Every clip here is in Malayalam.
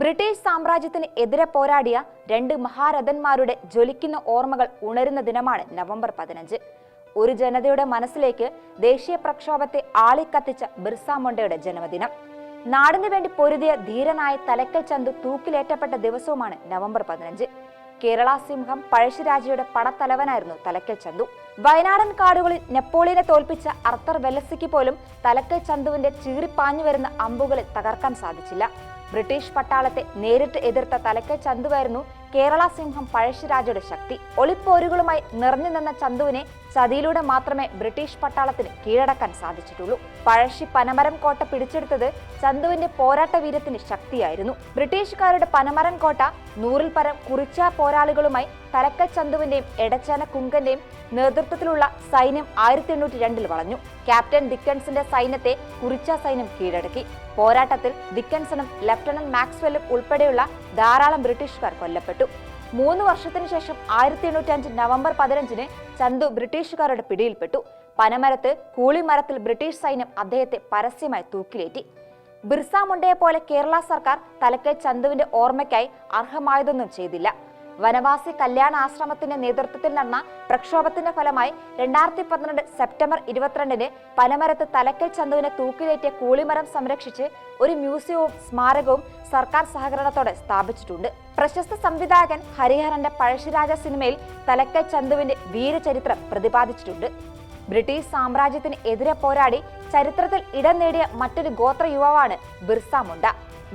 ബ്രിട്ടീഷ് സാമ്രാജ്യത്തിന് എതിരെ പോരാടിയ രണ്ട് മഹാരഥന്മാരുടെ ജ്വലിക്കുന്ന ഓർമ്മകൾ ഉണരുന്ന ദിനമാണ് നവംബർ പതിനഞ്ച്. ഒരു ജനതയുടെ മനസ്സിലേക്ക് ദേശീയ പ്രക്ഷോഭത്തെ ആളിക്കത്തിച്ച ബിർസ മുണ്ടയുടെ ജന്മദിനം. നാടിനു വേണ്ടി പൊരുതിയ ധീരനായ തലക്കൽ ചന്തു തൂക്കിലേറ്റപ്പെട്ട ദിവസവുമാണ് നവംബർ പതിനഞ്ച്. കേരള സിംഹം പഴശ്ശിരാജയുടെ പടത്തലവനായിരുന്നു തലക്കൽ ചന്തു. വയനാടൻ കാടുകളിൽ നെപ്പോളിയനെ തോൽപ്പിച്ച അർത്തർ വെല്ലസിക്ക് പോലും തലക്കൽ ചന്തുവിന്റെ ചീറിപ്പാഞ്ഞു വരുന്ന അമ്പുകളെ തകർക്കാൻ സാധിച്ചില്ല. ബ്രിട്ടീഷ് പട്ടാളത്തെ നേരിട്ട് എതിർത്ത തലക്കൽ ചന്തുവായിരുന്നു കേരള സിംഹം പഴശ്ശിരാജയുടെ ശക്തി. ഒളിപ്പോരുകളുമായി നിറഞ്ഞു നിന്ന ചന്തുവിനെ ചതിയിലൂടെ മാത്രമേ ബ്രിട്ടീഷ് പട്ടാളത്തിന് കീഴടക്കാൻ സാധിച്ചിട്ടുള്ളൂ. പഴശ്ശി പനമരം കോട്ട പിടിച്ചെടുത്തത് ചന്തുവിന്റെ പോരാട്ട വീരത്തിന് ശക്തിയായിരുന്നു. ബ്രിട്ടീഷുകാരുടെ പനമരം കോട്ട നൂറിൽ പരം കുറിച്ച പോരാളികളുമായി തലക്കൽ ചന്തുവിന്റെയും എടച്ചാന കുങ്കന്റെയും നേതൃത്വത്തിലുള്ള സൈന്യം ആയിരത്തി എണ്ണൂറ്റി രണ്ടിൽ വളഞ്ഞു. ക്യാപ്റ്റൻ ദിക്കൻസിന്റെ സൈന്യത്തെ കുറിച്ച സൈന്യം കീഴടക്കി. പോരാട്ടത്തിൽ ദിക്കൻസണും ലഫ്റ്റനന്റ് മാക്സ്വെല്ലും ഉൾപ്പെടെയുള്ള ധാരാളം ബ്രിട്ടീഷുകാർ കൊല്ലപ്പെട്ടു. മൂന്ന് വർഷത്തിനു ശേഷം ആയിരത്തി എണ്ണൂറ്റി അഞ്ച് നവംബർ പതിനഞ്ചിന് ചന്തു ബ്രിട്ടീഷുകാരുടെ പിടിയിൽപ്പെട്ടു. പനമരത്ത് കൂളിമരത്തിൽ ബ്രിട്ടീഷ് സൈന്യം അദ്ദേഹത്തെ പരസ്യമായി തൂക്കിലേറ്റി. ബിർസ മുണ്ടയെ പോലെ കേരള സർക്കാർ തലക്കൽ ചന്തുവിന്റെ ഓർമ്മയ്ക്കായി അർഹമായതൊന്നും ചെയ്തില്ല. വനവാസി കല്യാണ ആശ്രമത്തിന്റെ നേതൃത്വത്തിൽ നടന്ന പ്രക്ഷോഭത്തിന്റെ ഫലമായി രണ്ടായിരത്തി പന്ത്രണ്ട് സെപ്റ്റംബർ ഇരുപത്തിരണ്ടിന് പനമരത്ത് തലക്കൽ ചന്തുവിനെ തൂക്കിലേറ്റിയ കൂളിമരം സംരക്ഷിച്ച് ഒരു മ്യൂസിയവും സ്മാരകവും സർക്കാർ സഹകരണത്തോടെ സ്ഥാപിച്ചിട്ടുണ്ട്. പ്രശസ്ത സംവിധായകൻ ഹരിഹരന്റെ പഴശ്ശിരാജ സിനിമയിൽ തലക്കൽ ചന്തുവിന്റെ വീരചരിത്രം പ്രതിപാദിച്ചിട്ടുണ്ട്. ബ്രിട്ടീഷ് സാമ്രാജ്യത്തിന് എതിരെ പോരാടി ചരിത്രത്തിൽ ഇടം നേടിയ മറ്റൊരു ഗോത്ര യുവാവാണ് ബിർസ മുണ്ട.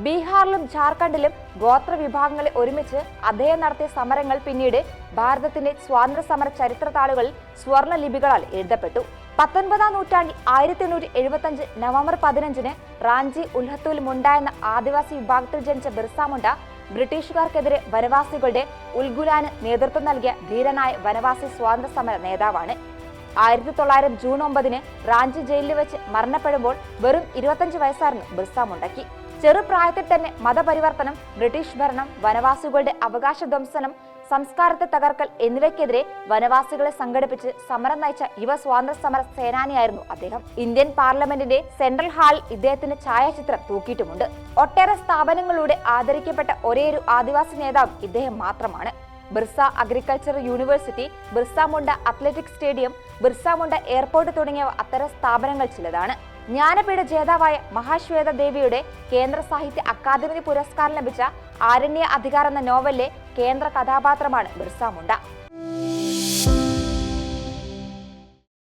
ബീഹാറിലും ജാർഖണ്ഡിലും ഗോത്ര വിഭാഗങ്ങളെ ഒരുമിച്ച് അദ്ദേഹം നടത്തിയ സമരങ്ങൾ പിന്നീട് ഭാരതത്തിന്റെ സ്വാതന്ത്ര്യ സമര ചരിത്ര താളുകളിൽ സ്വർണ ലിപികളാൽ എഴുതപ്പെട്ടു. പത്തൊൻപതാം നൂറ്റാണ്ടിൽ ആയിരത്തി എണ്ണൂറ്റി എഴുപത്തി അഞ്ച് നവംബർ പതിനഞ്ചിന് റാഞ്ചി ഉൽഹത്തൂൽ മുണ്ട എന്ന ആദിവാസി വിഭാഗത്തിൽ ജനിച്ച ബിർസ മുണ്ട ബ്രിട്ടീഷുകാർക്കെതിരെ വനവാസികളുടെ ഉൽഗുലാന് നേതൃത്വം നൽകിയ ധീരനായ വനവാസി സ്വാതന്ത്ര്യ സമര നേതാവാണ്. ആയിരത്തി തൊള്ളായിരം ജൂൺ ഒമ്പതിന് റാഞ്ചി ജയിലിൽ വെച്ച് മരണപ്പെടുമ്പോൾ വെറും ഇരുപത്തഞ്ച് വയസ്സായിരുന്നു ബിർസ മുണ്ടക്കി. ചെറുപ്രായത്തിൽ തന്നെ മതപരിവർത്തനം ബ്രിട്ടീഷ് ഭരണം വനവാസികളുടെ അവകാശ ധ്വംസനം സംസ്കാരത്തെ തകർക്കൽ എന്നിവയ്ക്കെതിരെ വനവാസികളെ സംഘടിപ്പിച്ച് സമരം നയിച്ച യുവ സ്വാതന്ത്ര്യ സമര സേനാനിയായിരുന്നു അദ്ദേഹം. ഇന്ത്യൻ പാർലമെന്റിന്റെ സെൻട്രൽ ഹാളിൽ ഇദ്ദേഹത്തിന്റെ ഛായാചിത്രം തൂക്കിയിട്ടുമുണ്ട്. ഒട്ടേറെ സ്ഥാപനങ്ങളിലൂടെ ആദരിക്കപ്പെട്ട ഒരേയൊരു ആദിവാസി നേതാവ് ഇദ്ദേഹം മാത്രമാണ്. Birsa agriculture university Birsa Munda athletic stadium Birsa Munda airport തുടങ്ങിയവ അത്തരം സ്ഥാപനങ്ങൾ ചിലതാണ്. ജ്ഞാനപീഠ ജേതാവായ മഹാശ്വേത ദേവിയുടെ കേന്ദ്ര സാഹിത്യ അക്കാദമി പുരസ്കാരം ലഭിച്ച ആരണ്യ അധികാർ എന്ന നോവലിലെ കേന്ദ്ര കഥാപാത്രമാണ് ബിർസ മുണ്ട.